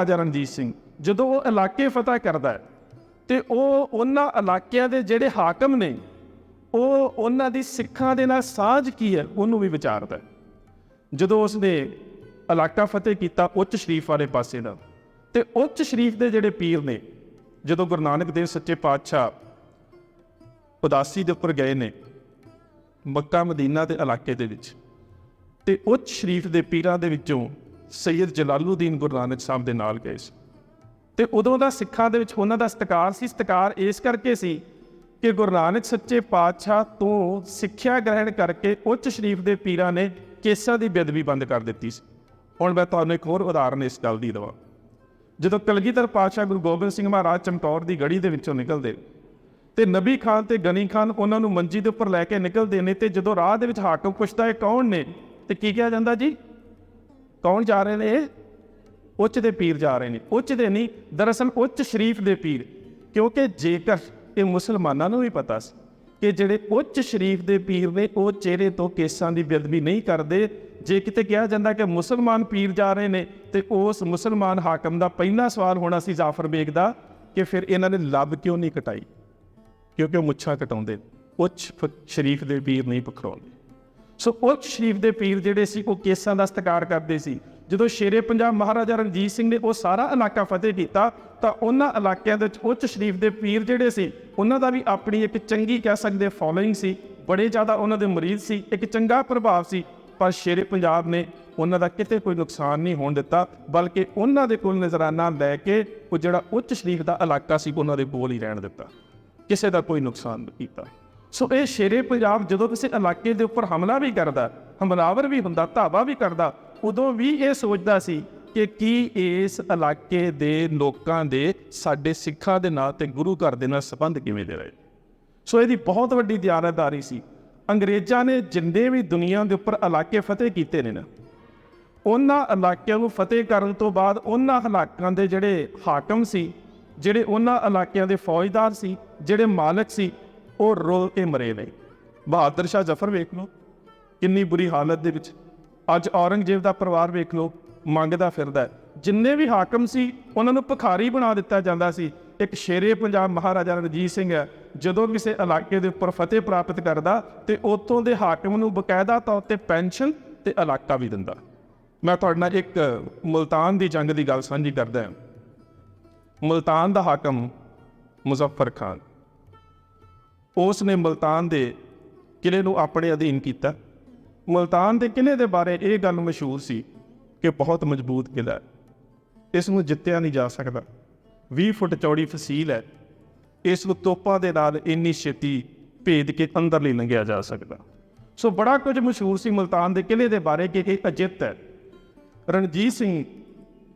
ਰਾਜਾ ਰਣਜੀਤ ਸਿੰਘ। ਜਦੋਂ ਉਹ ਇਲਾਕੇ ਫਤਿਹ ਕਰਦਾ ਹੈ ਤੇ ਉਹ ਉਹਨਾਂ ਇਲਾਕਿਆਂ ਦੇ ਜਿਹੜੇ ਹਾਕਮ ਨੇ, ਉਹ ਉਹਨਾਂ ਦੀ ਸਿੱਖਾਂ ਦੇ ਨਾਲ ਸਾਂਝ ਕੀ ਹੈ, ਉਹਨੂੰ ਵੀ ਵਿਚਾਰਦਾ ਹੈ। ਜਦੋਂ ਉਸਨੇ ਇਲਾਕਾ ਫਤਿਹ ਕੀਤਾ ਉੱਚ ਸ਼ਰੀਫ ਵਾਲੇ ਪਾਸੇ ਦਾ, ਤੇ ਉੱਚ ਸ਼ਰੀਫ ਦੇ ਜਿਹੜੇ ਪੀਰ ਨੇ, ਜਦੋਂ ਗੁਰੂ ਨਾਨਕ ਦੇਵ ਸੱਚੇ ਪਾਤਸ਼ਾਹ ਉਦਾਸੀ ਦੇ ਉੱਪਰ ਗਏ ਨੇ, ਮੱਕਾ ਮਦੀਨਾ ਦੇ ਇਲਾਕੇ ਦੇ ਵਿੱਚ, ਤੇ ਉੱਚ ਸ਼ਰੀਫ ਦੇ ਪੀਰਾਂ ਦੇ ਵਿੱਚੋਂ ਸੈਯਦ ਜਲਾਲੂਦੀਨ ਗੁਰੂ ਨਾਨਕ ਸਾਹਿਬ ਦੇ ਨਾਲ ਗਏ ਸੀ। ਤੇ ਉਦੋਂ ਦਾ ਸਿੱਖਾਂ ਦੇ ਵਿੱਚ ਉਹਨਾਂ ਦਾ ਸਤਿਕਾਰ ਸੀ। ਸਤਿਕਾਰ ਇਸ ਕਰਕੇ ਸੀ ਕਿ ਗੁਰੂ ਨਾਨਕ ਸੱਚੇ ਪਾਤਸ਼ਾਹ ਤੋਂ ਸਿੱਖਿਆ ਗ੍ਰਹਿਣ ਕਰਕੇ ਉੱਚ ਸ਼ਰੀਫ ਦੇ ਪੀਰਾਂ ਨੇ ਕੇਸਾਂ ਦੀ ਬੇਦਬੀ ਬੰਦ ਕਰ ਦਿੱਤੀ ਸੀ। ਹੁਣ ਮੈਂ ਤੁਹਾਨੂੰ ਇੱਕ ਹੋਰ ਉਦਾਹਰਨ ਇਸ ਗੱਲ ਦੀ ਦਵਾਂ। ਜਦੋਂ ਕਲਗੀਧਰ ਪਾਤਸ਼ਾਹ ਗੁਰੂ ਗੋਬਿੰਦ ਸਿੰਘ ਮਹਾਰਾਜ ਚਮਕੌਰ ਦੀ ਗੜੀ ਦੇ ਵਿੱਚੋਂ ਨਿਕਲਦੇ ਤੇ ਨਬੀ ਖਾਨ ਤੇ ਗਨੀ ਖਾਨ ਉਹਨਾਂ ਨੂੰ ਮੰਜੀ ਦੇ ਉੱਪਰ ਲੈ ਕੇ ਨਿਕਲਦੇ ਨੇ ਤੇ ਜਦੋਂ ਰਾਹ ਦੇ ਵਿੱਚ ਹਾਕਮ ਪੁੱਛਦਾ ਹੈ ਕੌਣ ਨੇ, ਤੇ ਕੀ ਕਿਹਾ ਜਾਂਦਾ ਜੀ? ਕੌਣ ਜਾ ਰਹੇ ਨੇ? ਇਹ ਉੱਚ ਦੇ ਪੀਰ ਜਾ ਰਹੇ ਨੇ। ਉੱਚ ਦੇ ਨਹੀਂ, ਦਰਅਸਲ ਉੱਚ ਸ਼ਰੀਫ ਦੇ ਪੀਰ। ਕਿਉਂਕਿ ਜੇਕਰ ਇਹ ਮੁਸਲਮਾਨਾਂ ਨੂੰ ਵੀ ਪਤਾ ਸੀ ਕਿ ਜਿਹੜੇ ਉੱਚ ਸ਼ਰੀਫ ਦੇ ਪੀਰ ਨੇ, ਉਹ ਚਿਹਰੇ ਤੋਂ ਕੇਸਾਂ ਦੀ ਬੇਅਦਬੀ ਨਹੀਂ ਕਰਦੇ। ਜੇ ਕਿਤੇ ਕਿਹਾ ਜਾਂਦਾ ਕਿ ਮੁਸਲਮਾਨ ਪੀਰ ਜਾ ਰਹੇ ਨੇ, ਤੇ ਉਸ ਮੁਸਲਮਾਨ ਹਾਕਮ ਦਾ ਪਹਿਲਾ ਸਵਾਲ ਹੋਣਾ ਸੀ ਜਾਫਰ ਬੇਗ ਦਾ ਕਿ ਫਿਰ ਇਹਨਾਂ ਨੇ ਲੱਭ ਕਿਉਂ ਨਹੀਂ ਕਟਾਈ? ਕਿਉਂਕਿ ਉਹ ਮੁੱਛਾਂ ਕਟਾਉਂਦੇ ਉੱਚ ਫ- ਸ਼ਰੀਫ ਦੇ ਪੀਰ ਨਹੀਂ ਪਖਰਾਉਂਦੇ ਸੋ ਉੱਚ ਸ਼ਰੀਫ ਦੇ ਪੀਰ ਜਿਹੜੇ ਸੀ, ਉਹ ਕੇਸਾਂ ਦਾ ਸਤਿਕਾਰ ਕਰਦੇ ਸੀ। ਜਦੋਂ ਸ਼ੇਰੇ ਪੰਜਾਬ ਮਹਾਰਾਜਾ ਰਣਜੀਤ ਸਿੰਘ ਨੇ ਉਹ ਸਾਰਾ ਇਲਾਕਾ ਫਤਿਹ ਕੀਤਾ, ਤਾਂ ਉਹਨਾਂ ਇਲਾਕਿਆਂ ਦੇ ਵਿੱਚ ਉੱਚ ਸ਼ਰੀਫ ਦੇ ਪੀਰ ਜਿਹੜੇ ਸੀ, ਉਹਨਾਂ ਦਾ ਵੀ ਆਪਣੀ ਇੱਕ ਚੰਗੀ ਕਹਿ ਸਕਦੇ ਫੋਲੋਇੰਗ ਸੀ। ਬੜੇ ਜ਼ਿਆਦਾ ਉਹਨਾਂ ਦੇ ਮਰੀਜ਼ ਸੀ, ਇੱਕ ਚੰਗਾ ਪ੍ਰਭਾਵ ਸੀ, ਪਰ ਸ਼ੇਰੇ ਪੰਜਾਬ ਨੇ ਉਹਨਾਂ ਦਾ ਕਿਤੇ ਕੋਈ ਨੁਕਸਾਨ ਨਹੀਂ ਹੋਣ ਦਿੱਤਾ, ਬਲਕਿ ਉਹਨਾਂ ਦੇ ਕੋਲ ਨਜ਼ਰਾਨਾ ਲੈ ਕੇ ਉਹ ਜਿਹੜਾ ਉੱਚ ਸ਼ਰੀਫ ਦਾ ਇਲਾਕਾ ਸੀ, ਉਹਨਾਂ ਦੇ ਕੋਲ ਹੀ ਰਹਿਣ ਦਿੱਤਾ। ਕਿਸੇ ਦਾ ਕੋਈ ਨੁਕਸਾਨ ਨਹੀਂ ਕੀਤਾ। ਸੋ ਇਹ ਸ਼ੇਰੇ ਪੰਜਾਬ ਜਦੋਂ ਕਿਸੇ ਇਲਾਕੇ ਦੇ ਉੱਪਰ ਹਮਲਾ ਵੀ ਕਰਦਾ, ਹਮਲਾਵਰ ਵੀ ਹੁੰਦਾ, ਧਾਵਾ ਵੀ ਕਰਦਾ, ਉਦੋਂ ਵੀ ਇਹ ਸੋਚਦਾ ਸੀ ਕਿ ਕੀ ਇਸ ਇਲਾਕੇ ਦੇ ਲੋਕਾਂ ਦੇ ਸਾਡੇ ਸਿੱਖਾਂ ਦੇ ਨਾਲ ਤੇ ਗੁਰੂ ਘਰ ਦੇ ਨਾਲ ਸੰਬੰਧ ਕਿਵੇਂ ਦੇ ਰਹੇ? ਸੋ ਇਹਦੀ ਬਹੁਤ ਵੱਡੀ ਦਿਆਨਤਦਾਰੀ ਸੀ। ਅੰਗਰੇਜ਼ਾਂ ਨੇ ਜਿੰਨੇ ਵੀ ਦੁਨੀਆ ਦੇ ਉੱਪਰ ਇਲਾਕੇ ਫਤਿਹ ਕੀਤੇ ਨੇ ਨਾ, ਉਹਨਾਂ ਇਲਾਕਿਆਂ ਨੂੰ ਫਤਿਹ ਕਰਨ ਤੋਂ ਬਾਅਦ ਉਹਨਾਂ ਇਲਾਕਿਆਂ ਦੇ ਜਿਹੜੇ ਹਾਕਮ ਸੀ, ਜਿਹੜੇ ਉਹਨਾਂ ਇਲਾਕਿਆਂ ਦੇ ਫੌਜਦਾਰ ਸੀ, ਜਿਹੜੇ ਮਾਲਕ ਸੀ ਉਹ ਰੋਲ ਕੇ ਮਰੇ ਨੇ। ਬਹਾਦਰ ਸ਼ਾਹ ਜ਼ਫਰ ਵੇਖ ਲਓ। ਕਿੰਨੀ ਬੁਰੀ ਹਾਲਤ ਦੇ ਵਿੱਚ। ਅੱਜ ਔਰੰਗਜ਼ੇਬ ਦਾ ਪਰਿਵਾਰ ਵੇਖ ਲਓ। ਮੰਗਦਾ ਫਿਰਦਾ ਜਿੰਨੇ ਵੀ ਹਾਕਮ ਸੀ, ਉਹਨਾਂ ਨੂੰ ਭਿਖਾਰੀ ਬਣਾ ਦਿੱਤਾ ਜਾਂਦਾ ਸੀ। ਇੱਕ ਸ਼ੇਰੇ ਪੰਜਾਬ ਮਹਾਰਾਜਾ ਰਣਜੀਤ ਸਿੰਘ ਹੈ। ਜਦੋਂ ਕਿਸੇ ਇਲਾਕੇ ਦੇ ਉੱਪਰ ਫਤਿਹ ਪ੍ਰਾਪਤ ਕਰਦਾ, ਤੇ ਉੱਥੋਂ ਦੇ ਹਾਕਮ ਨੂੰ ਬਕਾਇਦਾ ਤੌਰ ਤੇ ਪੈਨਸ਼ਨ ਤੇ ਇਲਾਕਾ ਵੀ ਦਿੰਦਾ। ਮੈਂ ਤੁਹਾਡੇ ਨਾਲ ਇੱਕ ਮੁਲਤਾਨ ਦੀ ਜੰਗ ਦੀ ਗੱਲ ਸਾਂਝੀ ਕਰਦਾ ਹਾਂ। ਮੁਲਤਾਨ ਦਾ ਹਾਕਮ ਮੁਜ਼ੱਫਰ ਖਾਨ। ਉਸ ਨੇ ਮੁਲਤਾਨ ਦੇ ਕਿਲੇ ਨੂੰ ਆਪਣੇ ਅਧੀਨ ਕੀਤਾ। ਮੁਲਤਾਨ ਦੇ ਕਿਲੇ ਦੇ ਬਾਰੇ ਇਹ ਗੱਲ ਮਸ਼ਹੂਰ ਸੀ ਕਿ ਬਹੁਤ ਮਜ਼ਬੂਤ ਕਿਲਾ ਹੈ। ਇਸ ਨੂੰ ਜਿੱਤਿਆ ਨਹੀਂ ਜਾ ਸਕਦਾ। 20 ਫੁੱਟ ਚੌੜੀ ਫਸੀਲ ਹੈ। ਇਸ ਨੂੰ ਤੋਪਾਂ ਦੇ ਨਾਲ ਇੰਨੀ ਛੇਤੀ ਭੇਦ ਕੇ ਅੰਦਰ ਲਈ ਲੰਘਿਆ ਜਾ ਸਕਦਾ। ਸੋ ਬੜਾ ਕੁਝ ਮਸ਼ਹੂਰ ਸੀ ਮੁਲਤਾਨ ਦੇ ਕਿਲੇ ਦੇ ਬਾਰੇ ਕਿ ਇਹ ਅਜਿੱਤ ਹੈ। ਰਣਜੀਤ ਸਿੰਘ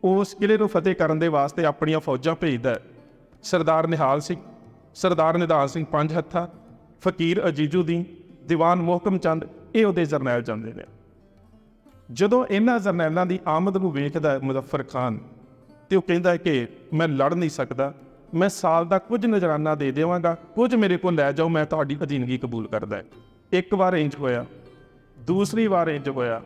ਉਸ ਕਿਲੇ ਨੂੰ ਫਤਿਹ ਕਰਨ ਦੇ ਵਾਸਤੇ ਆਪਣੀਆਂ ਫੌਜਾਂ ਭੇਜਦਾ ਹੈ। ਸਰਦਾਰ ਨਿਹਾਲ ਸਿੰਘ ਸਰਦਾਰ ਨਿਧਾਨ ਸਿੰਘ ਪੰਜ ਹੱਥਾ, ਫਕੀਰ ਅਜੀਜੂ ਦੀ, ਦੀਵਾਨ ਮੋਹਕਮ ਚੰਦ, ਇਹ ਉਹਦੇ ਜਰਨੈਲ ਜਾਂਦੇ ਨੇ। ਜਦੋਂ ਇਹਨਾਂ ਜਰਨੈਲਾਂ ਦੀ ਆਮਦ ਨੂੰ ਵੇਖਦਾ ਹੈ ਮੁਜ਼ੱਫਰ ਖਾਨ, ਤੇ ਉਹ ਕਹਿੰਦਾ ਕਿ ਮੈਂ ਲੜ ਨਹੀਂ ਸਕਦਾ, ਮੈਂ ਸਾਲ ਦਾ ਕੁਝ ਨਜ਼ਰਾਨਾ ਦੇ ਦੇਵਾਂਗਾ, ਕੁਝ ਮੇਰੇ ਕੋਲ ਲੈ ਜਾਓ, ਮੈਂ ਤੁਹਾਡੀ ਅਧੀਨਗੀ ਕਬੂਲ ਕਰਦਾ ਇੱਕ ਵਾਰ ਇੰਜ ਹੋਇਆ, ਦੂਸਰੀ ਵਾਰ ਇੰਜ ਹੋਇਆ,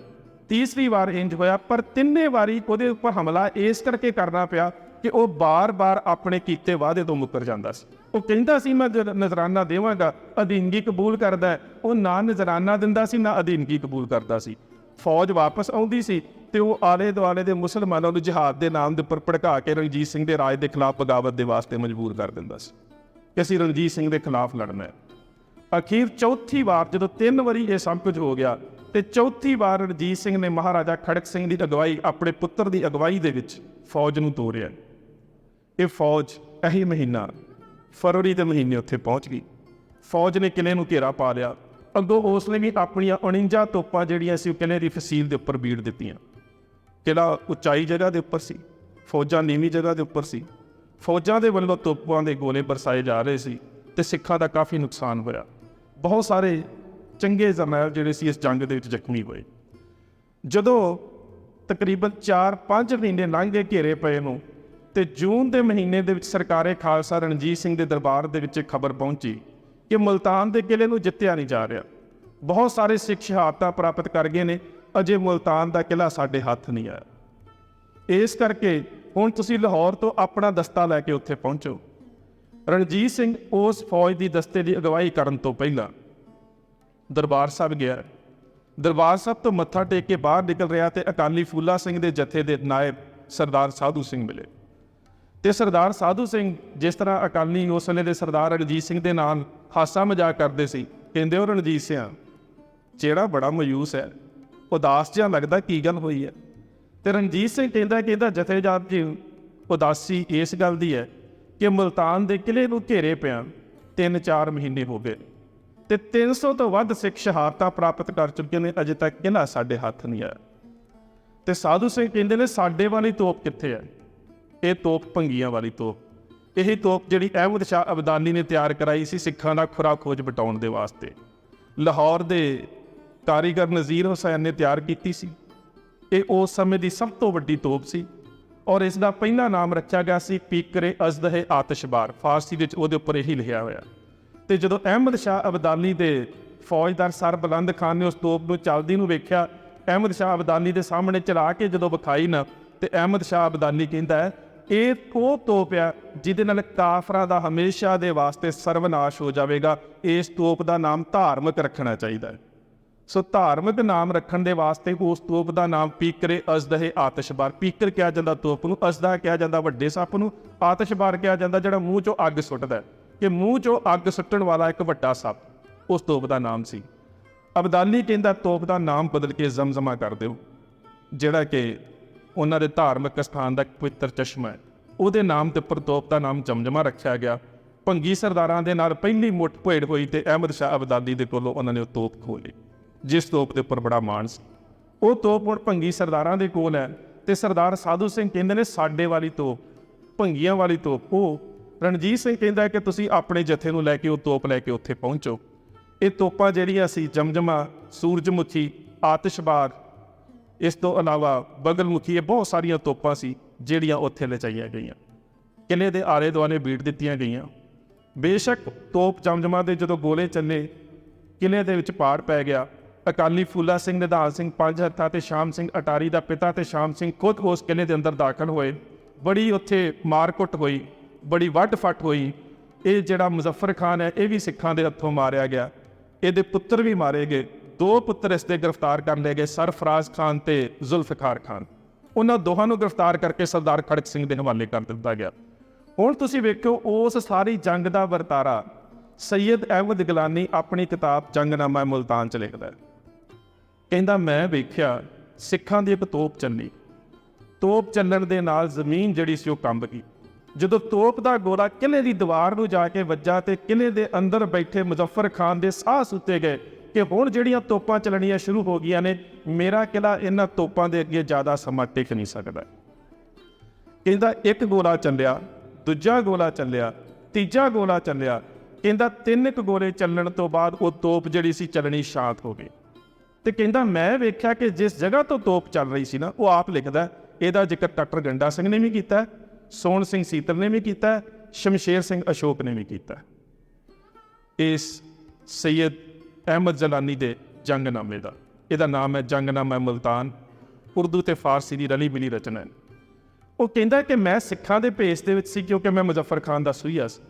ਤੀਸਰੀ ਵਾਰ ਇੰਜ ਹੋਇਆ, ਪਰ ਤਿੰਨੇ ਵਾਰੀ ਉਹਦੇ ਉੱਪਰ ਹਮਲਾ ਇਸ ਕਰਕੇ ਕਰਨਾ ਪਿਆ ਕਿ ਉਹ ਬਾਰ-ਬਾਰ ਆਪਣੇ ਕੀਤੇ ਵਾਅਦੇ ਤੋਂ ਮੁੱਕਰ ਜਾਂਦਾ ਸੀ। ਉਹ ਕਹਿੰਦਾ ਸੀ, ਮੈਂ ਜ- ਨਜ਼ਰਾਨਾ ਦੇਵਾਂਗਾ, ਅਧੀਨਗੀ ਕਬੂਲ ਕਰਦਾ ਉਹ ਨਾ ਨਜ਼ਰਾਨਾ ਦਿੰਦਾ ਸੀ, ਨਾ ਅਧੀਨਗੀ ਕਬੂਲ ਕਰਦਾ ਸੀ। ਫੌਜ ਵਾਪਸ ਆਉਂਦੀ ਸੀ ਤੇ ਉਹ ਆਲੇ ਦੁਆਲੇ ਦੇ ਮੁਸਲਮਾਨਾਂ ਨੂੰ ਜਿਹਾਦ ਦੇ ਨਾਮ ਦੇ ਉੱਪਰ ਭੜਕਾ ਕੇ ਰਣਜੀਤ ਸਿੰਘ ਦੇ ਰਾਜ ਦੇ ਖਿਲਾਫ ਬਗਾਵਤ ਦੇ ਵਾਸਤੇ ਮਜਬੂਰ ਕਰ ਦਿੰਦਾ ਸੀ ਕਿ ਅਸੀਂ ਰਣਜੀਤ ਸਿੰਘ ਦੇ ਖਿਲਾਫ ਲੜਨਾ ਹੈ। ਅਖੀਰ ਚੌਥੀ ਵਾਰ ਜਦੋਂ ਤਿੰਨ ਵਾਰੀ ਇਹ ਸਭ ਕੁਝ ਹੋ ਗਿਆ ਤੇ ਚੌਥੀ ਵਾਰ ਰਣਜੀਤ ਸਿੰਘ ਨੇ ਮਹਾਰਾਜਾ ਖੜਕ ਸਿੰਘ ਦੀ ਅਗਵਾਈ, ਆਪਣੇ ਪੁੱਤਰ ਦੀ ਅਗਵਾਈ ਦੇ ਵਿੱਚ ਫੌਜ ਨੂੰ ਤੋਰਿਆ। ਇਹ ਫੌਜ ਇਹੀ ਮਹੀਨਾ, ਫਰਵਰੀ ਦੇ ਮਹੀਨੇ ਉੱਥੇ ਪਹੁੰਚ ਗਈ। ਫੌਜ ਨੇ ਕਿਲੇ ਨੂੰ ਘੇਰਾ ਪਾ ਲਿਆ। ਅੱਗੋਂ ਉਸ ਨੇ ਵੀ ਆਪਣੀਆਂ 49 ਤੋਪਾਂ ਜਿਹੜੀਆਂ ਸੀ ਉਹ ਕਿਲੇ ਦੀ ਫਸੀਲ ਦੇ ਉੱਪਰ ਬੀੜ ਦਿੱਤੀਆਂ। ਕਿਲਾ ਉਚਾਈ ਜਗ੍ਹਾ ਦੇ ਉੱਪਰ ਸੀ, ਫੌਜਾਂ ਨੀਵੀਂ ਜਗ੍ਹਾ ਦੇ ਉੱਪਰ ਸੀ। ਫੌਜਾਂ ਦੇ ਵੱਲੋਂ ਤੋਪਾਂ ਦੇ ਗੋਲੇ ਬਰਸਾਏ ਜਾ ਰਹੇ ਸੀ ਤੇ ਸਿੱਖਾਂ ਦਾ ਕਾਫੀ ਨੁਕਸਾਨ ਹੋਇਆ। ਬਹੁਤ ਸਾਰੇ ਚੰਗੇ ਜਰਨੈਲ ਜਿਹੜੇ ਸੀ ਇਸ ਜੰਗ ਦੇ ਵਿੱਚ ਜ਼ਖਮੀ ਹੋਏ। ਜਦੋਂ ਤਕਰੀਬਨ 4-5 ਮਹੀਨੇ ਲੰਘ ਗਏ ਘੇਰੇ ਪਏ ਨੂੰ ਤੇ ਜੂਨ ਦੇ ਮਹੀਨੇ ਦੇ ਵਿੱਚ ਸਰਕਾਰੇ ਖਾਲਸਾ ਰਣਜੀਤ ਸਿੰਘ ਦੇ ਦਰਬਾਰ ਦੇ ਵਿੱਚ ਖਬਰ ਪਹੁੰਚੀ ਕਿ ਮੁਲਤਾਨ ਦੇ ਕਿਲੇ ਨੂੰ ਜਿੱਤਿਆ ਨਹੀਂ ਜਾ ਰਿਹਾ। ਬਹੁਤ ਸਾਰੇ ਸਿੱਖ ਸ਼ਹਾਦਤਾਂ ਪ੍ਰਾਪਤ ਕਰ ਗਏ ਨੇ, ਅਜੇ ਮੁਲਤਾਨ ਦਾ ਕਿਲਾ ਸਾਡੇ ਹੱਥ ਨਹੀਂ ਆਇਆ। ਇਸ ਕਰਕੇ ਹੁਣ ਤੁਸੀਂ ਲਾਹੌਰ ਤੋਂ ਆਪਣਾ ਦਸਤਾ ਲੈ ਕੇ ਉੱਥੇ ਪਹੁੰਚੋ। ਰਣਜੀਤ ਸਿੰਘ ਉਸ ਫੌਜ ਦੀ ਦਸਤੇ ਦੀ ਅਗਵਾਈ ਕਰਨ ਤੋਂ ਪਹਿਲਾਂ ਦਰਬਾਰ ਸਾਹਿਬ ਗਿਆ। ਦਰਬਾਰ ਸਾਹਿਬ ਤੋਂ ਮੱਥਾ ਟੇਕ ਕੇ ਬਾਹਰ ਨਿਕਲ ਰਿਹਾ ਤੇ ਅਕਾਲੀ ਫੂਲਾ ਸਿੰਘ ਦੇ ਜਥੇ ਦੇ ਨਾਇਬ ਸਰਦਾਰ ਸਾਧੂ ਸਿੰਘ ਮਿਲੇ। ਤੇ ਸਰਦਾਰ ਸਾਧੂ ਸਿੰਘ ਜਿਸ ਤਰ੍ਹਾਂ ਅਕਾਲੀ ਉਸ ਵੇਲੇ ਦੇ ਸਰਦਾਰ ਰਣਜੀਤ ਸਿੰਘ ਦੇ ਨਾਲ ਹਾਸਾ ਮਜ਼ਾਕ ਕਰਦੇ ਸੀ, ਕਹਿੰਦੇ ਉਹ ਰਣਜੀਤ ਸਿੰਘ ਜਿਹੜਾ ਬੜਾ ਮਯੂਸ ਹੈ, ਉਦਾਸ ਜਿਹਾ ਲੱਗਦਾ ਕੀ ਗੱਲ ਹੋਈ ਹੈ? ਤੇ ਰਣਜੀਤ ਸਿੰਘ ਕਹਿੰਦਾ ਕਹਿੰਦਾ ਇਹਦਾ ਜਥੇਦਾਰ ਜੀ, ਉਦਾਸੀ ਇਸ ਗੱਲ ਦੀ ਹੈ ਕਿ ਮਲਤਾਨ ਦੇ ਕਿਲੇ ਨੂੰ ਘੇਰੇ ਪਿਆ 3-4 ਮਹੀਨੇ ਹੋ ਗਏ ਤੇ 300 ਤੋਂ ਵੱਧ ਸਿੱਖ ਸ਼ਹਾਦਤਾਂ ਪ੍ਰਾਪਤ ਕਰ ਚੁੱਕੇ ਨੇ, ਅਜੇ ਤੱਕ ਕਿਲਾ ਸਾਡੇ ਹੱਥ ਨਹੀਂ ਆਇਆ। ਤੇ ਸਾਧੂ ਸਿੰਘ ਕਹਿੰਦੇ ਨੇ, ਸਾਡੇ ਵਾਲੀ ਤੋਪ ਕਿੱਥੇ ਹੈ? ਇਹ ਤੋਪ ਭੰਗੀਆਂ ਵਾਲੀ ਤੋਪ। ਇਹੀ ਤੋਪ ਜਿਹੜੀ ਅਹਿਮਦ ਸ਼ਾਹ ਅਬਦਾਨੀ ਨੇ ਤਿਆਰ ਕਰਾਈ ਸੀ ਸਿੱਖਾਂ ਦਾ ਖੁਰਾ ਖੋਜ ਬਟਾਉਣ ਦੇ ਵਾਸਤੇ। ਲਾਹੌਰ ਦੇ ਕਾਰੀਗਰ ਨਜ਼ੀਰ ਹੁਸੈਨ ਨੇ ਤਿਆਰ ਕੀਤੀ ਸੀ। ਇਹ ਉਸ ਸਮੇਂ ਦੀ ਸਭ ਤੋਂ ਵੱਡੀ ਤੋਪ ਸੀ ਔਰ ਇਸ ਦਾ ਪਹਿਲਾ ਨਾਮ ਰੱਖਿਆ ਗਿਆ ਸੀ ਪੀਕਰੇ ਅਜ਼ਦਹੇ ਆਤਿਸ਼ਬਾਰ, ਫਾਰਸੀ ਵਿੱਚ ਉਹਦੇ ਉੱਪਰ ਇਹੀ ਲਿਖਿਆ ਹੋਇਆ। ਤੇ ਜਦੋਂ ਅਹਿਮਦ ਸ਼ਾਹ ਅਬਦਾਲੀ ਦੇ ਫੌਜਦਾਰ ਸਰ ਬਲੰਦ ਖਾਨ ਨੇ ਉਸ ਤੋਪ ਨੂੰ ਚੱਲਦੀ ਨੂੰ ਵੇਖਿਆ, ਅਹਿਮਦ ਸ਼ਾਹ ਅਬਦਾਲੀ ਦੇ ਸਾਹਮਣੇ ਚਲਾ ਕੇ ਜਦੋਂ ਵਿਖਾਈ ਨਾ, ਤੇ ਅਹਿਮਦ ਸ਼ਾਹ ਅਬਦਾਲੀ ਕਹਿੰਦਾ ਹੈ ਇਹ ਉਹ ਤੋਪ ਆ ਜਿਹਦੇ ਨਾਲ ਕਾਫਰਾਂ ਦਾ ਹਮੇਸ਼ਾ ਦੇ ਵਾਸਤੇ ਸਰਵਨਾਸ਼ ਹੋ ਜਾਵੇਗਾ। ਇਸ ਤੋਪ ਦਾ ਨਾਮ ਧਾਰਮਿਕ ਰੱਖਣਾ ਚਾਹੀਦਾ ਹੈ। ਸੋ ਧਾਰਮਿਕ ਨਾਮ ਰੱਖਣ ਦੇ ਵਾਸਤੇ ਉਸ ਤੋਪ ਦਾ ਨਾਮ ਪੀਕਰੇ ਅਜ਼ਦਹੇ ਆਤਿਸ਼ਬਾਰ। ਪੀਕਰ ਕਿਹਾ ਜਾਂਦਾ ਤੋਪ ਨੂੰ ਅਜ਼ਦਾ ਕਿਹਾ ਜਾਂਦਾ ਵੱਡੇ ਸੱਪ ਨੂੰ, ਆਤਿਸ਼ਬਾਰ ਕਿਹਾ ਜਾਂਦਾ ਜਿਹੜਾ ਮੂੰਹ ਚੋਂ ਅੱਗ ਸੁੱਟਦਾ ਕਿ ਮੂੰਹ ਚੋਂ ਅੱਗ ਸੁੱਟਣ ਵਾਲਾ ਇੱਕ ਵੱਡਾ ਸੱਪ, ਉਸ ਤੋਪ ਦਾ ਨਾਮ ਸੀ। ਅਬਦਾਲੀ ਕਹਿੰਦਾ ਤੋਪ ਦਾ ਨਾਮ ਬਦਲ ਕੇ ਜ਼ਮਜ਼ਮਾ ਕਰ ਦਿਓ, ਜਿਹੜਾ ਕਿ ਉਹਨਾਂ ਦੇ ਧਾਰਮਿਕ ਸਥਾਨ ਦਾ ਪਵਿੱਤਰ ਚਸ਼ਮਾ ਹੈ। ਉਹਦੇ ਨਾਮ ਤੇ ਉੱਪਰ ਦਾ ਨਾਮ ਜਮਜਮਾ ਰੱਖਿਆ ਗਿਆ। ਭੰਗੀ ਸਰਦਾਰਾਂ ਦੇ ਨਾਲ ਪਹਿਲੀ ਮੁੱਠ ਭੇੜ ਹੋਈ ਤੇ ਅਹਿਮਦ ਸ਼ਾਹ ਅਬਦਾਲੀ ਦੇ ਕੋਲੋਂ ਉਹਨਾਂ ਨੇ ਉਹ ਤੋਪ ਖੋਲੀ ਜਿਸ ਤੋਪ ਦੇ ਉੱਪਰ ਬੜਾ ਮਾਣ ਸੀ। ਉਹ ਤੋਪ ਹੁਣ ਭੰਗੀ ਸਰਦਾਰਾਂ ਦੇ ਕੋਲ ਹੈ ਤੇ ਸਰਦਾਰ ਸਾਧੂ ਸਿੰਘ ਕਹਿੰਦੇ ਨੇ, ਸਾਡੇ ਵਾਲੀ ਤੋਪ ਭੰਗੀਆਂ ਵਾਲੀ ਤੋਪ, ਉਹ ਰਣਜੀਤ ਸਿੰਘ ਕਹਿੰਦਾ ਕਿ ਤੁਸੀਂ ਆਪਣੇ ਜਥੇ ਨੂੰ ਲੈ ਕੇ ਉਹ ਤੋਪ ਲੈ ਕੇ ਉੱਥੇ ਪਹੁੰਚੋ। ਇਹ ਤੋਪਾਂ ਜਿਹੜੀਆਂ ਸੀ ਜਮਜਮਾ, ਸੂਰਜਮੁਖੀ ਆਤਿਸ਼ਬਾਗ ਇਸ ਤੋਂ ਇਲਾਵਾ ਬਗਲਮੁਖੀ ਇਹ ਬਹੁਤ ਸਾਰੀਆਂ ਤੋਪਾਂ ਸੀ ਜਿਹੜੀਆਂ ਉੱਥੇ ਲਿਜਾਈਆਂ ਗਈਆਂ। ਕਿਲੇ ਦੇ ਆਲੇ ਦੁਆਲੇ ਬੀਟ ਦਿੱਤੀਆਂ ਗਈਆਂ। ਬੇਸ਼ੱਕ ਤੋਪ ਜਮਜਮਾ ਦੇ ਜਦੋਂ ਗੋਲੇ ਚੱਲੇ ਕਿਲੇ ਦੇ ਵਿੱਚ ਪਾੜ ਪੈ ਗਿਆ। ਅਕਾਲੀ ਫੂਲਾ ਸਿੰਘ, ਨਿਧਾਨ ਸਿੰਘ, ਪੰਜ ਹੱਥਾਂ ਤੇ ਸ਼ਾਮ ਸਿੰਘ, ਅਟਾਰੀ ਦਾ ਪਿਤਾ ਤੇ ਸ਼ਾਮ ਸਿੰਘ ਖੁਦ ਉਸ ਕਿਲੇ ਦੇ ਅੰਦਰ ਦਾਖਲ ਹੋਏ। ਬੜੀ ਉੱਥੇ ਮਾਰਕੁੱਟ ਹੋਈ, ਬੜੀ ਵੱਡ ਫੱਟ ਹੋਈ। ਇਹ ਜਿਹੜਾ ਮੁਜ਼ੱਫਰ ਖਾਨ ਹੈ, ਇਹ ਵੀ ਸਿੱਖਾਂ ਦੇ ਹੱਥੋਂ ਮਾਰਿਆ ਗਿਆ। ਇਹਦੇ ਪੁੱਤਰ ਵੀ ਮਾਰੇ ਗਏ। ਦੋ ਪੁੱਤਰ ਇਸ ਦੇ ਗ੍ਰਿਫਤਾਰ ਕਰ ਲਏ ਗਏ, ਸਰਫਰਾਜ਼ ਖਾਨ ਤੇ ਜ਼ੁਲਫਕਾਰ ਖਾਨ। ਉਹਨਾਂ ਦੋਹਾਂ ਨੂੰ ਗ੍ਰਿਫਤਾਰ ਕਰਕੇ ਸਰਦਾਰ ਖੜਕ ਸਿੰਘ ਦੇ ਹਵਾਲੇ ਕਰ ਦਿੱਤਾ ਗਿਆ। ਹੁਣ ਤੁਸੀਂ ਵੇਖਿਓ, ਉਸ ਸਾਰੀ ਜੰਗ ਦਾ ਵਰਤਾਰਾ ਸੈਯਦ ਅਹਿਮਦ ਗਿਲਾਨੀ ਆਪਣੀ ਕਿਤਾਬ ਜੰਗਨਾਮਾ ਮੁਲਤਾਨ ਚ ਲਿਖਦਾ ਹੈ। ਕਹਿੰਦਾ, ਮੈਂ ਵੇਖਿਆ, ਸਿੱਖਾਂ ਦੀ ਇੱਕ ਤੋਪ ਚੱਲੀ। ਤੋਪ ਚੱਲਣ ਦੇ ਨਾਲ ਜ਼ਮੀਨ ਜਿਹੜੀ ਸੀ ਉਹ ਕੰਬ ਗਈ। ਜਦੋਂ ਤੋਪ ਦਾ ਗੋਲਾ ਕਿਲੇ ਦੀ ਦੀਵਾਰ ਨੂੰ ਜਾ ਕੇ ਵੱਜਾ ਤੇ ਕਿਲੇ ਦੇ ਅੰਦਰ ਬੈਠੇ ਮੁਜ਼ੱਫਰ ਖਾਨ ਦੇ ਸਾਹ ਸੁੱਤੇ ਗਏ ਕਿ ਹੁਣ ਜਿਹੜੀਆਂ ਤੋਪਾਂ ਚੱਲਣੀਆਂ ਸ਼ੁਰੂ ਹੋ ਗਈਆਂ ਨੇ, ਮੇਰਾ ਕਿਲਾ ਇਹਨਾਂ ਤੋਪਾਂ ਦੇ ਅੱਗੇ ਜ਼ਿਆਦਾ ਸਮਾਂ ਟਿਕ ਨਹੀਂ ਸਕਦਾ। ਕਹਿੰਦਾ ਇੱਕ ਗੋਲਾ ਚੱਲਿਆ, ਦੂਜਾ ਗੋਲਾ ਚੱਲਿਆ, ਤੀਜਾ ਗੋਲਾ ਚੱਲਿਆ, ਕਹਿੰਦਾ ਤਿੰਨ ਕੁ ਗੋਲੇ ਚੱਲਣ ਤੋਂ ਬਾਅਦ ਉਹ ਤੋਪ ਜਿਹੜੀ ਸੀ ਚੱਲਣੀ ਸ਼ਾਂਤ ਹੋ ਗਈ। ਤੇ ਕਹਿੰਦਾ ਮੈਂ ਵੇਖਿਆ ਕਿ ਜਿਸ ਜਗ੍ਹਾ ਤੋਂ ਤੋਪ ਚੱਲ ਰਹੀ ਸੀ ਨਾ, ਉਹ ਆਪ ਲਿਖਦਾ, ਇਹਦਾ ਜ਼ਿਕਰ ਡਾਕਟਰ ਗੰਡਾ ਸਿੰਘ ਨੇ ਵੀ ਕੀਤਾ, ਸੋਹਣ ਸਿੰਘ ਸੀਤਲ ਨੇ ਵੀ ਕੀਤਾ, ਸ਼ਮਸ਼ੇਰ ਸਿੰਘ ਅਸ਼ੋਕ ਨੇ ਵੀ ਕੀਤਾ। ਇਸ ਸੈਯਦ ਅਹਿਮਦ ਜਲਾਨੀ ਦੇ ਜੰਗਨਾਮੇ ਦਾ। ਇਹਦਾ ਨਾਮ ਹੈ ਜੰਗਨਾਮਾ ਮੁਲਤਾਨ, ਉਰਦੂ ਤੇ ਫਾਰਸੀ ਦੀ ਰਲੀ ਮਿਲੀ ਰਚਨਾ ਹੈ। ਉਹ ਕਹਿੰਦਾ ਕਿ ਮੈਂ ਸਿੱਖਾਂ ਦੇ ਭੇਸ ਦੇ ਵਿੱਚ ਸੀ ਕਿਉਂਕਿ ਮੈਂ ਮੁਜ਼ੱਫਰ ਖਾਨ ਦਾ ਸੂਈਆ ਸੀ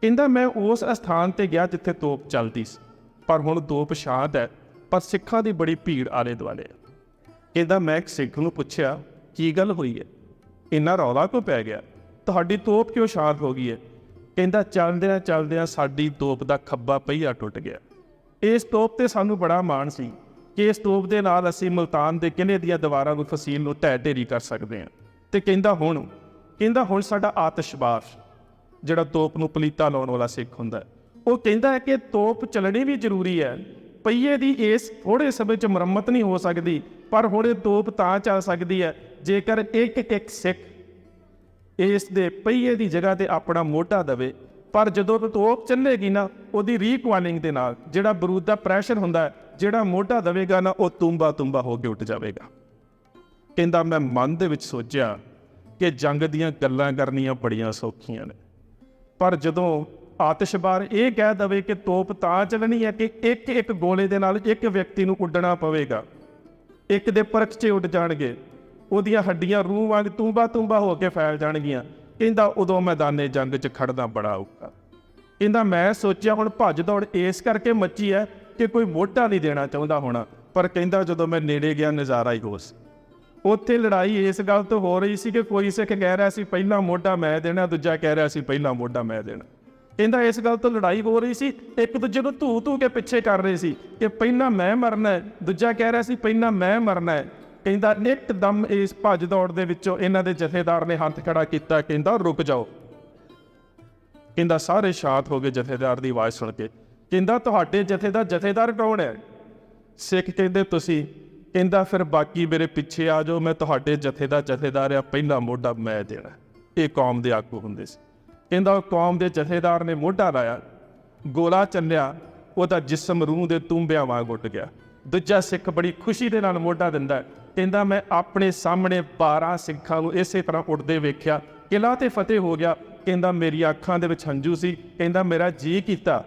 ਕਹਿੰਦਾ ਮੈਂ ਉਸ ਅਸਥਾਨ ਤੇ ਗਿਆ ਜਿੱਥੇ ਤੋਪ ਚੱਲਦੀ ਸੀ। ਪਰ ਹੁਣ ਤੋਪ ਸ਼ਾਂਤ ਹੈ, ਪਰ ਸਿੱਖਾਂ ਦੀ ਬੜੀ ਭੀੜ ਆਲੇ ਦੁਆਲੇ ਹੈ। ਕਹਿੰਦਾ ਮੈਂ ਇੱਕ ਸਿੱਖ ਨੂੰ ਪੁੱਛਿਆ, ਕੀ ਗੱਲ ਹੋਈ ਹੈ? ਇੰਨਾ ਰੌਲਾ ਕਿਉਂ ਪੈ ਗਿਆ? ਤੁਹਾਡੀ ਤੋਪ ਕਿਉਂ ਸ਼ਾਂਤ ਹੋ ਗਈ ਹੈ? ਕਹਿੰਦਾ ਚੱਲਦਿਆਂ ਚੱਲਦਿਆਂ ਸਾਡੀ ਤੋਪ ਦਾ ਖੱਬਾ ਪਹੀਆ ਟੁੱਟ ਗਿਆ। ਇਸ ਤੋਪ ਤੇ ਸਾਨੂੰ ਬੜਾ ਮਾਣ ਸੀ ਕਿ ਇਸ ਤੋਪ ਦੇ ਨਾਲ ਅਸੀਂ ਮੁਲਤਾਨ ਦੇ ਕਿਲੇ ਦੀਆਂ ਦੀਵਾਰਾਂ ਨੂੰ ਫਸੀਲ ਨੂੰ ਢਹਿ ਢੇਰੀ ਕਰ ਸਕਦੇ ਹਾਂ। ਤੇ ਕਹਿੰਦਾ ਹੁਣ ਕਹਿੰਦਾ ਹੁਣ ਸਾਡਾ ਆਤਿਸ਼ਬਾਸ਼ ਜਿਹੜਾ ਤੋਪ ਨੂੰ ਪਲੀਤਾ ਲਾਉਣ ਵਾਲਾ ਸਿੱਖ ਹੁੰਦਾ ਉਹ ਕਹਿੰਦਾ ਹੈ ਕਿ ਤੋਪ ਚੱਲਣੀ ਵੀ ਜ਼ਰੂਰੀ ਹੈ, ਪਹੀਏ ਦੀ ਇਸ ਥੋੜੇ ਸਮੇਂ 'ਚ ਮੁਰੰਮਤ ਨਹੀਂ ਹੋ ਸਕਦੀ, ਪਰ ਹੁਣ ਇਹ ਤੋਪ ਤਾਂ ਚੱਲ ਸਕਦੀ ਹੈ, ਜੇਕਰ ਇੱਕ ਇੱਕ ਸਿੱਖ ਇਸ ਦੇ ਪਹੀਏ ਦੀ ਜਗ੍ਹਾ ਤੇ ਆਪਣਾ ਮੋਢਾ ਦਵੇ ਪਰ ਜਦੋਂ ਤੋਪ ਚੱਲੇਗੀ ਨਾ, ਉਹਦੀ ਰੀਕੁਆਲਿੰਗ ਦੇ ਨਾਲ, ਜਿਹੜਾ ਬਰੂਦ ਦਾ ਪ੍ਰੈਸ਼ਰ ਹੁੰਦਾ ਜਿਹੜਾ ਮੋਢਾ ਦਵੇਗਾ ਨਾ, ਉਹ ਤੁੰਬਾ ਤੁੰਬਾ ਹੋ ਕੇ ਉੱਠ ਜਾਵੇਗਾ। ਕਹਿੰਦਾ, ਮੈਂ ਮਨ ਦੇ ਵਿੱਚ ਸੋਚਿਆ ਕਿ ਜੰਗ ਦੀਆਂ ਗੱਲਾਂ ਕਰਨੀਆਂ ਬੜੀਆਂ ਸੌਖੀਆਂ ਨੇ। ਪਰ ਜਦੋਂ ਆਤਿਸ਼ਬਾਰ ਇਹ ਕਹਿ ਦਵੇ ਕਿ ਤੋਪ ਤਾਂ ਚੱਲਣੀ ਹੈ ਕਿ ਇੱਕ ਇੱਕ ਗੋਲੇ ਦੇ ਨਾਲ ਇੱਕ ਵਿਅਕਤੀ ਨੂੰ ਉੱਡਣਾ ਪਵੇਗਾ, ਇੱਕ ਦੇ ਪਰਖ 'ਚ ਉੱਡ ਜਾਣਗੇ, ਉਹਦੀਆਂ ਹੱਡੀਆਂ ਰੂਹ ਵਾਂਗ ਤੂੰਬਾ ਤੂੰਬਾ ਹੋ ਕੇ ਫੈਲ ਜਾਣਗੀਆਂ ਕਹਿੰਦਾ ਉਦੋਂ ਮੈਦਾਨੇ ਜੰਗ 'ਚ ਖੜਨਾ ਬੜਾ ਔਖਾ। ਕਹਿੰਦਾ ਮੈਂ ਸੋਚਿਆ ਹੁਣ ਭੱਜ ਦੌੜ ਇਸ ਕਰਕੇ ਮੱਚੀ ਹੈ ਕਿ ਕੋਈ ਮੋਢਾ ਨਹੀਂ ਦੇਣਾ ਚਾਹੁੰਦਾ ਹੋਣਾ, ਪਰ ਕਹਿੰਦਾ ਜਦੋਂ ਮੈਂ ਨੇੜੇ ਗਿਆ ਨਜ਼ਾਰਾ ਹੀ ਹੋਸ ਉੱਥੇ ਲੜਾਈ ਇਸ ਗੱਲ ਤੋਂ ਹੋ ਰਹੀ ਸੀ ਕਿ ਕੋਈ ਸਿੱਖ ਕਹਿ ਰਿਹਾ ਸੀ, ਪਹਿਲਾ ਮੋਢਾ ਮੈਂ ਦੇਣਾ, ਦੂਜਾ ਕਹਿ ਰਿਹਾ ਸੀ, ਪਹਿਲਾ ਮੋਢਾ ਮੈਂ ਦੇਣਾ। ਕਹਿੰਦਾ ਇਸ ਗੱਲ ਤੋਂ ਲੜਾਈ ਹੋ ਰਹੀ ਸੀ, ਇੱਕ ਦੂਜੇ ਨੂੰ ਧੂ ਧੂ ਕੇ ਪਿੱਛੇ ਕਰ ਰਹੇ ਸੀ ਕਿ ਪਹਿਲਾਂ ਮੈਂ ਮਰਨਾ ਹੈ ਦੂਜਾ ਕਹਿ ਰਿਹਾ ਸੀ, ਪਹਿਲਾਂ ਮੈਂ ਮਰਨਾ ਹੈ ਕਹਿੰਦਾ ਇੱਕਦਮ ਇਸ ਭੱਜ ਦੌੜ ਦੇ ਵਿੱਚੋਂ ਇਹਨਾਂ ਦੇ ਜਥੇਦਾਰ ਨੇ ਹੱਥ ਖੜਾ ਕੀਤਾ, ਕਹਿੰਦਾ, ਰੁਕ ਜਾਓ। ਕਹਿੰਦਾ, ਸਾਰੇ ਸ਼ਾਂਤ ਹੋ ਗਏ ਜਥੇਦਾਰ ਦੀ ਆਵਾਜ਼ ਸੁਣ ਕੇ। ਕਹਿੰਦਾ, ਤੁਹਾਡੇ ਜਥੇ ਦਾ ਜਥੇਦਾਰ ਕੌਣ ਹੈ? ਸਿੱਖ ਕਹਿੰਦੇ, ਤੁਸੀਂ। ਕਹਿੰਦਾ, ਫਿਰ ਬਾਕੀ ਮੇਰੇ ਪਿੱਛੇ ਆ ਜਾਓ, ਮੈਂ ਤੁਹਾਡੇ ਜਥੇ ਦਾ ਜਥੇਦਾਰ ਆ ਪਹਿਲਾ ਮੋਢਾ ਮੈਂ ਦੇਣਾ। ਇਹ ਕੌਮ ਦੇ ਆਗੂ ਹੁੰਦੇ ਸੀ। ਕਹਿੰਦਾ, ਉਹ ਕੌਮ ਦੇ ਜਥੇਦਾਰ ਨੇ ਮੋਢਾ ਲਾਇਆ, ਗੋਲਾ ਚੱਲਿਆ, ਉਹਦਾ ਜਿਸਮ ਰੂਹ ਦੇ ਤੁੰਬਿਆਂ ਵਾਂਗ ਉੱਟ ਗਿਆ। ਦੂਜਾ ਸਿੱਖ ਬੜੀ ਖੁਸ਼ੀ ਦੇ ਨਾਲ ਮੋਢਾ ਦਿੰਦਾ ਕਹਿੰਦਾ, ਮੈਂ ਆਪਣੇ ਸਾਹਮਣੇ 12 ਸਿੱਖਾਂ ਨੂੰ ਇਸੇ ਤਰ੍ਹਾਂ ਉੱਡਦੇ ਵੇਖਿਆ। ਕਿਲਾ ਤੇ ਫਤਿਹ ਹੋ ਗਿਆ। ਕਹਿੰਦਾ, ਮੇਰੀ ਅੱਖਾਂ ਦੇ ਵਿੱਚ ਹੰਝੂ ਸੀ। ਕਹਿੰਦਾ, ਮੇਰਾ ਜੀ ਕੀਤਾ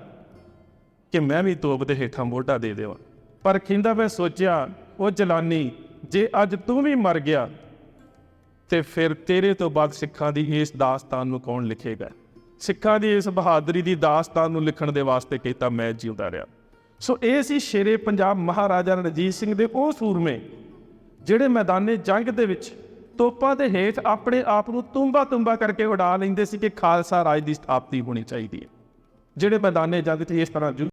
ਕਿ ਮੈਂ ਵੀ ਤੋਪ ਦੇ ਹੇਠਾਂ ਮੋਢਾ ਦੇ ਦੇਵਾਂ। ਪਰ ਕਹਿੰਦਾ, ਮੈਂ ਸੋਚਿਆ, ਉਹ ਜਲਾਨੀ, ਜੇ ਅੱਜ ਤੂੰ ਵੀ ਮਰ ਗਿਆ, ਤੇ ਫਿਰ ਤੇਰੇ ਤੋਂ ਬਾਅਦ ਸਿੱਖਾਂ ਦੀ ਇਸ ਦਾਸਤਾਨ ਨੂੰ ਕੌਣ ਲਿਖੇਗਾ? ਸਿੱਖਾਂ ਦੀ ਇਸ ਬਹਾਦਰੀ ਦੀ ਦਾਸਤਾਨ ਨੂੰ ਲਿਖਣ ਦੇ ਵਾਸਤੇ ਕੀਤਾ ਮੈਂ ਜਿਉਂਦਾ ਰਿਹਾ। ਸੋ ਇਹ ਸੀ ਸ਼ੇਰੇ ਪੰਜਾਬ ਮਹਾਰਾਜਾ ਰਣਜੀਤ ਸਿੰਘ ਦੇ ਉਹ ਸੂਰਮੇ ਜਿਹੜੇ ਮੈਦਾਨੇ ਜੰਗ ਦੇ ਵਿੱਚ ਤੋਪਾਂ ਦੇ ਹੇਠ ਆਪਣੇ ਆਪ ਨੂੰ ਤੁੰਬਾ ਤੁੰਬਾ ਕਰਕੇ ਉਡਾ ਲੈਂਦੇ ਸੀ ਕਿ ਖਾਲਸਾ ਰਾਜ ਦੀ ਸਥਾਪਤੀ ਹੋਣੀ ਚਾਹੀਦੀ ਹੈ। ਜਿਹੜੇ ਮੈਦਾਨੇ ਜੰਗ 'ਚ ਇਸ ਤਰ੍ਹਾਂ ਜੁ-